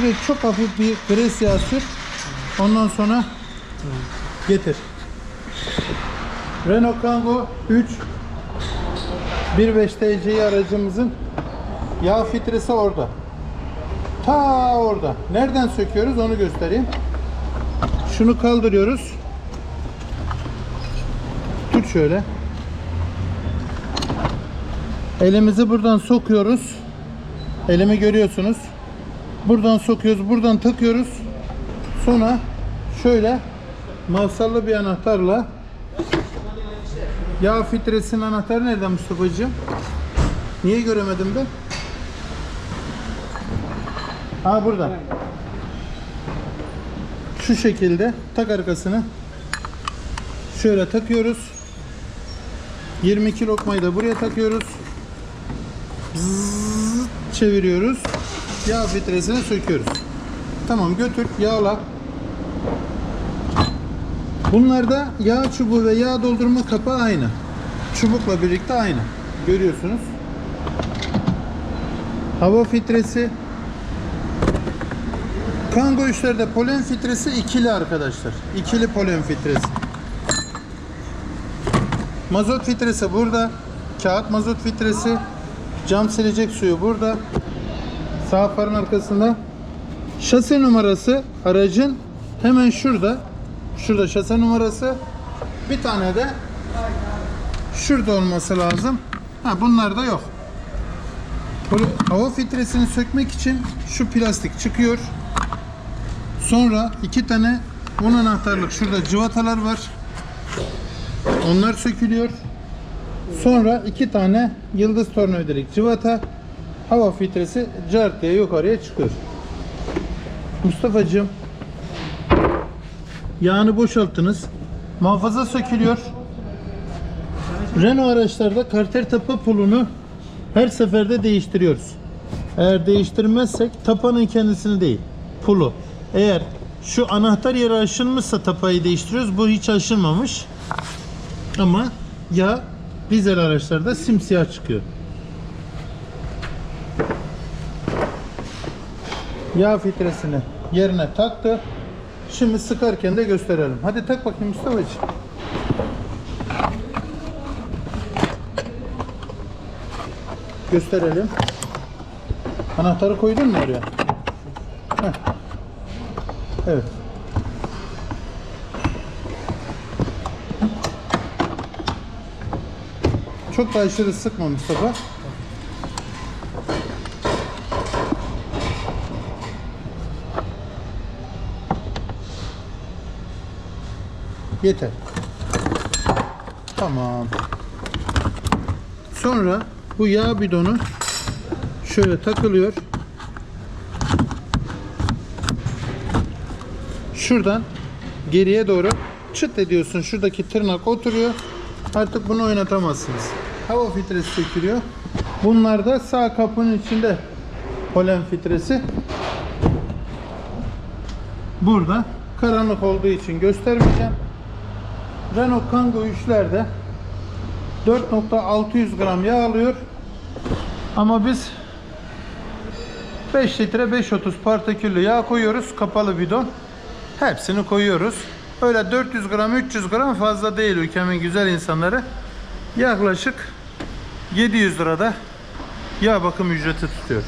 şuraya çok hafif bir gres yağı sür. Ondan sonra getir. Renault Kangoo 3 1.5 TCI aracımızın yağ filtresi orada. Ta orada. Nereden söküyoruz onu göstereyim. Şunu kaldırıyoruz. Tut şöyle. Elimizi buradan sokuyoruz. Elimi görüyorsunuz. Buradan sokuyoruz, buradan takıyoruz. Sonra şöyle mavsallı bir anahtarla yağ filtresinin anahtarı nerede Mustafa'cığım? Niye göremedim ben? Ha burada. Şu şekilde tak arkasını. Şöyle takıyoruz. 22 lokmayı da buraya takıyoruz. Bzzz, çeviriyoruz. Yağ filtresini söküyoruz. Tamam götür yağla. Bunlarda yağ çubuğu ve yağ doldurma kapağı aynı. Çubukla birlikte aynı. Görüyorsunuz. Hava filtresi. Kango 3'lerde polen filtresi ikili arkadaşlar. İkili polen filtresi. Mazot filtresi burada. Kağıt mazot filtresi. Cam silecek suyu burada. Sağ farın arkasında. Şase numarası aracın hemen şurada. Şurada şase numarası. Bir tane de şurada olması lazım. Ha bunlar da yok. Hava filtresini sökmek için şu plastik çıkıyor. Sonra iki tane un anahtarlık şurada cıvatalar var. Onlar sökülüyor. Sonra iki tane yıldız tornavidalık cıvata hava filtresi cart diye yukarıya çıkıyor. Mustafa'cığım yağını boşalttınız. Muhafaza sökülüyor. Renault araçlarda karter tapa pulunu her seferde değiştiriyoruz. Eğer değiştirmezsek tapanın kendisini değil, pulu. Eğer şu anahtar yeri aşınmışsa tapayı değiştiriyoruz. Bu hiç aşınmamış. Ama yağ dizel araçlarda simsiyah çıkıyor. Yağ filtresini yerine taktı. Şimdi sıkarken de gösterelim. Hadi tak bakayım Mustafa'cığım. Gösterelim. Anahtarı koydun mu oraya? Heh. Evet. Çok da aşırı sıkma Mustafa. Yeter. Tamam. Sonra bu yağ bidonu şöyle takılıyor. Şuradan geriye doğru çıt ediyorsun. Şuradaki tırnak oturuyor. Artık bunu oynatamazsınız. Hava filtresi sökülüyor. Bunlar da sağ kapının içinde polen filtresi. Burada karanlık olduğu için göstermeyeceğim. Renault Kangoo 3'lerde 4.600 gram yağ alıyor. Ama biz 5 litre 530 partiküllü yağ koyuyoruz. Kapalı bidon. Hepsini koyuyoruz. Öyle 400 gram 300 gram fazla değil ülkemin güzel insanları. Yaklaşık 700 lirada yağ bakım ücreti tutuyor.